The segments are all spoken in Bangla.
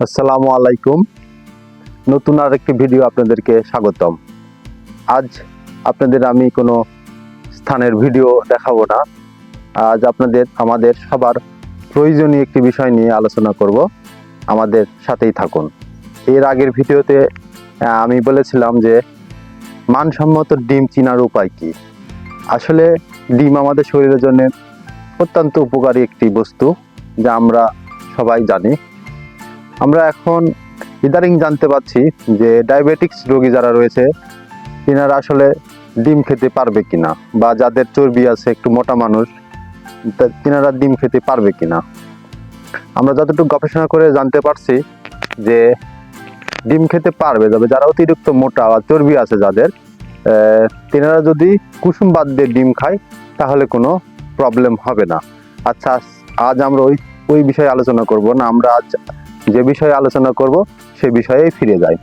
আসসালামু আলাইকুম। নতুন আর একটি ভিডিও আপনাদেরকে স্বাগতম। আজ আপনাদের আমি কোনো স্থানের ভিডিও দেখাবো না। আজ আপনাদের, আমাদের সবার প্রয়োজনীয় একটি বিষয় নিয়ে আলোচনা করব। আমাদের সাথেই থাকুন। এর আগের ভিডিওতে আমি বলেছিলাম যে মানসম্মত ডিম চিনার উপায় কি? আসলে ডিম আমাদের শরীরের জন্য অত্যন্ত উপকারী একটি বস্তু, যা আমরা সবাই জানি। আমরা এখন ইদারিং জানতে পারছি যে ডায়াবেটিক্স রোগী যারা রয়েছে, তিনারা আসলে ডিম খেতে পারবে কিনা বা যাদের চর্বি আছে একটু মোটা মানুষ তিনারা ডিম খেতে পারবে কিনা? আমরা যতটুকু গবেষণা করে জানতে পারছি যে ডিম খেতে পারবে, তবে যারা অতিরিক্ত মোটা বা চর্বি আছে যাদের তিনারা যদি কুসুম বাদ দিয়ে ডিম খায়, তাহলে কোনো প্রবলেম হবে না। আচ্ছা আজ আমরা ওই ওই বিষয়ে আলোচনা করব না, আমরা আজ যে বিষয়ে আলোচনা করব, সে বিষয়েই ফিরে যাই।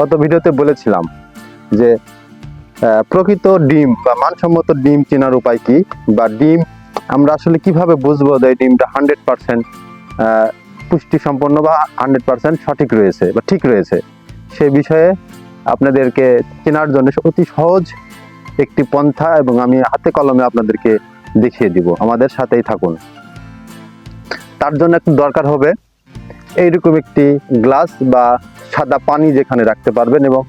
গত ভিডিওতে বলেছিলাম যে প্রকৃত ডিম বা মানসম্মত ডিম চেনার উপায় কি বা ডিম আমরা আসলে কীভাবে বুঝব যে ডিমটা হান্ড্রেড পার্সেন্ট পুষ্টি সম্পন্ন বা হান্ড্রেড পার্সেন্ট সঠিক রয়েছে বা ঠিক রয়েছে? সে বিষয়ে আপনাদেরকে চেনার জন্য অতি সহজ একটি পন্থা এবং আমি হাতে কলমে আপনাদেরকে দেখিয়ে দিব। আমাদের সাথেই থাকুন। তার জন্য একটু দরকার হবে এইরকম একটি গ্লাস বা সাদা পানি যেখানে রাখতে পারবেন এবং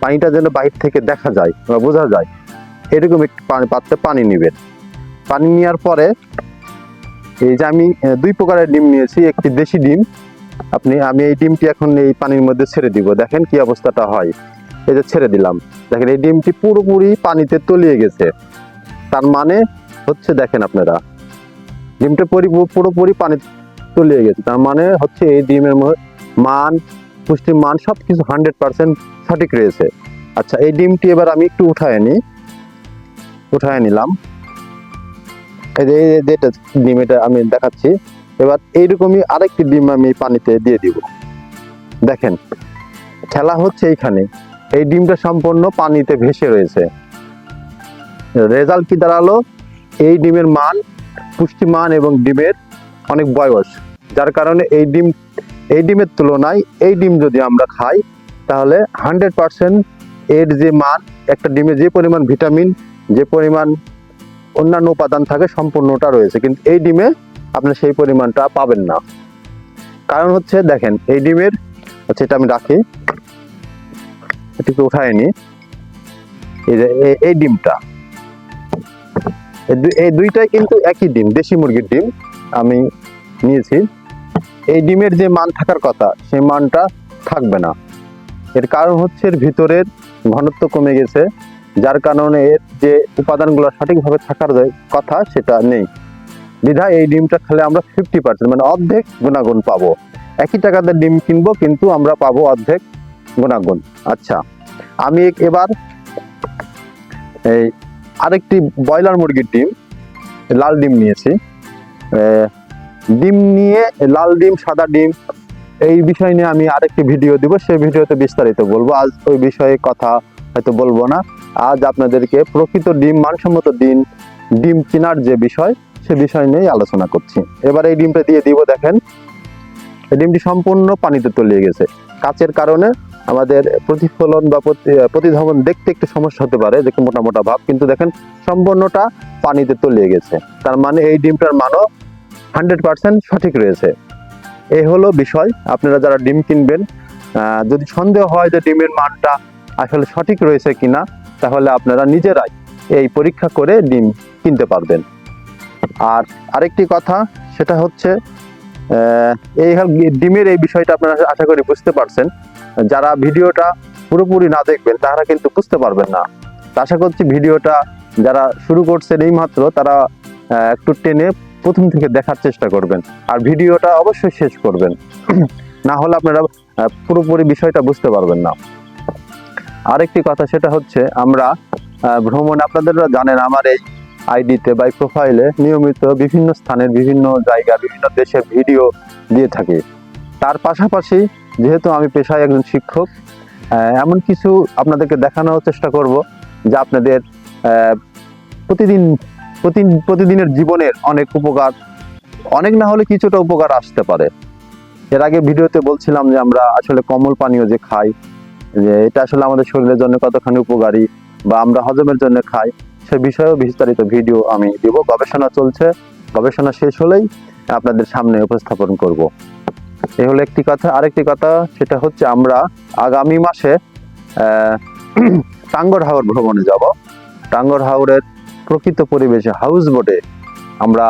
পানিটা যেন বাইর থেকে দেখা যায় বা বোঝা যায়, এরকম একটি পাত্রে পানি নেবেন। পানি নেওয়ার পরে এই যে আমি দুই প্রকারের ডিম নিয়েছি, একটি দেশি ডিম। আপনি, আমি এই ডিমটি এখন এই পানির মধ্যে ছেড়ে দিব। দেখেন কি অবস্থাটা হয়। এই যে ছেড়ে দিলাম। দেখেন, এই ডিমটি পুরোপুরি পানিতে তলিয়ে গেছে। তার মানে হচ্ছে, দেখেন আপনারা, ডিমটা পরি- পুরোপুরি পানি তলিয়ে গেছে। তার মানে হচ্ছে এই ডিমের মান, পুষ্টির মান সব কিছু হান্ড্রেড পার্সেন্ট সঠিক রয়েছে। আচ্ছা এই ডিমটি এবার আমি একটু উঠায় নিই। উঠায় নিলাম। ডিম এটা আমি দেখাচ্ছি। এবার এইরকমই আরেকটি ডিম আমি পানিতে দিয়ে দিব। দেখেন, খেলা হচ্ছে এইখানে। এই ডিমটা সম্পূর্ণ পানিতে ভেসে রয়েছে। রেজাল্ট কি দাঁড়াল? এই ডিমের মান পুষ্টিমান এবং ডিমের অনেক বয়স। যার কারণে এই ডিম, এই ডিমের তুলনায় এই ডিম যদি আমরা খাই, তাহলে হান্ড্রেড পার্সেন্ট এর যে মান, একটা ডিমে যে পরিমাণ ভিটামিন, যে পরিমাণ অন্যান্য উপাদান থাকে সম্পূর্ণটা রয়েছে। কিন্তু এই ডিমে আপনি সেই পরিমাণটা পাবেন না। কারণ হচ্ছে দেখেন, এই ডিমের আচ্ছা এটা আমি রাখি এটিকে উঠায় নি। এই ডিমটা এই দুইটাই কিন্তু একই ডিম, দেশি মুরগির ডিম আমি নিয়েছি। এই ডিমের যে মান থাকার কথা, সেই মানটা থাকবে না। এর কারণ হচ্ছে এর ভিতরের ঘনত্ব কমে গেছে, যার কারণে এর যে উপাদানগুলো সঠিকভাবে থাকার কথা, সেটা নেই। বিধায় এই ডিমটা খেলে আমরা ফিফটি পার্সেন্ট মানে অর্ধেক গুণাগুণ পাবো। একই টাকাতে ডিম কিনবো, কিন্তু আমরা পাবো অর্ধেক গুণাগুণ। আচ্ছা আমি এবার এই আরেকটি ব্রয়লার মুরগির ডিম, লাল ডিম নিয়েছি। ডিম নিয়ে, লাল ডিম, সাদা ডিম, এই বিষয় নিয়ে আমি আরেকটি ভিডিও দিব। সেই ভিডিওতে বিস্তারিত বলব। আজ ওই বিষয়ে কথা হয়তো বলব না। আজ আপনাদেরকে প্রকৃত ডিম, মানসম্মত ডিম ডিম কেনার যে বিষয়, সে বিষয় নিয়েই আলোচনা করছি। এবার এই ডিমটা দিয়ে দিব, দেখেন। এই ডিমটি সম্পূর্ণ পানিতে তলিয়ে গেছে। কাচের কারণে আমাদের প্রতিফলন বা প্রতি- প্রতিধাবন দেখতে একটু সমস্যা হতে পারে দেখে মোটা মোটা ভাব। কিন্তু দেখেন, সম্পূর্ণটা পানিতে তলিয়ে গেছে। তার মানে এই ডিমটার মানও হান্ড্রেড পার্সেন্ট সঠিক রয়েছে। এই হলো বিষয়, আপনারা যারা ডিম কিনবেন যদি সন্দেহ হয় যে ডিমের মানটা আসলে সঠিক রয়েছে কিনা, তাহলে আপনারা নিজেরাই এই পরীক্ষা করে ডিম কিনতে পারবেন। আর আরেকটি কথা, সেটা হচ্ছে এই ডিমের এই বিষয়টা আপনারা আশা করি বুঝতে পারছেন। যারা ভিডিওটা পুরোপুরি না দেখবেন, তারা কিন্তু বুঝতে পারবেন না। আশা করছি ভিডিওটা যারা শুরু করছেন এই মাত্র তারা একটু টেনে প্রথম থেকে দেখার চেষ্টা করবেন। আর ভিডিওটা অবশ্যই শেষ করবেন। না হলে আপনারা পুরোপুরি বিষয়টা বুঝতে পারবেন না। আরেকটি কথা সেটা হচ্ছে, আমরা ভ্রমণ আপনারা জানেন, আমার এই আইডিতে বা প্রোফাইলে নিয়মিত বিভিন্ন স্থানের বিভিন্ন জায়গা, বিভিন্ন দেশের ভিডিও দিয়ে থাকি। তার পাশাপাশি যেহেতু আমি পেশায় একজন শিক্ষক এমন কিছু আপনাদেরকে দেখানোর চেষ্টা করব, যা আপনাদের প্রতিদিন প্রতি- প্রতিদিনের জীবনের অনেক উপকার, অনেক না হলে কিছুটা উপকার আসতে পারে। এর আগে ভিডিওতে বলছিলাম যে আমরা আসলে কমল পানীয় যে খাই, যে এটা আসলে আমাদের শরীরের জন্য কতখানি উপকারী বা আমরা হজমের জন্য খাই, সে বিষয়েও বিস্তারিত ভিডিও আমি দিব। গবেষণা চলছে, গবেষণা শেষ হলেই আপনাদের সামনে উপস্থাপন করব। এই হলো একটি কথা। আরেকটি কথা, সেটা হচ্ছে আমরা আগামী মাসে টাঙ্গর হাওর ভ্রমণে যাব। টাঙ্গর হাওরের প্রকৃত পরিবেশে হাউস বোটে আমরা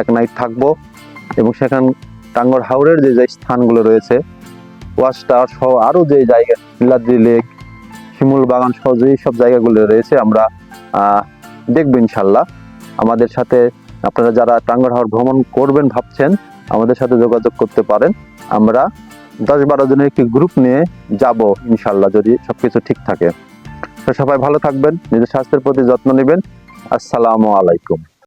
এক নাইট থাকব এবং সেখান টাঙ্গর হাওরের যে যে স্থানগুলো রয়েছে ওয়াশ টাওয়ার সহ আরও যে জায়গা নীলাদ্রি লেক শিমুল বাগান সহ যেই সব জায়গাগুলো রয়েছে আমরা দেখব ইনশাল্লাহ। আমাদের সাথে আপনারা যারা টাঙ্গর হাওর ভ্রমণ করবেন ভাবছেন, আমাদের সাথে যোগাযোগ করতে পারেন। আমরা দশ বারো জনের একটি গ্রুপ নিয়ে যাব ইনশাল্লাহ যদি সবকিছু ঠিক থাকে। তো সবাই ভালো থাকবেন, নিজের স্বাস্থ্যের প্রতি যত্ন নেবেন। আসসালামু আলাইকুম।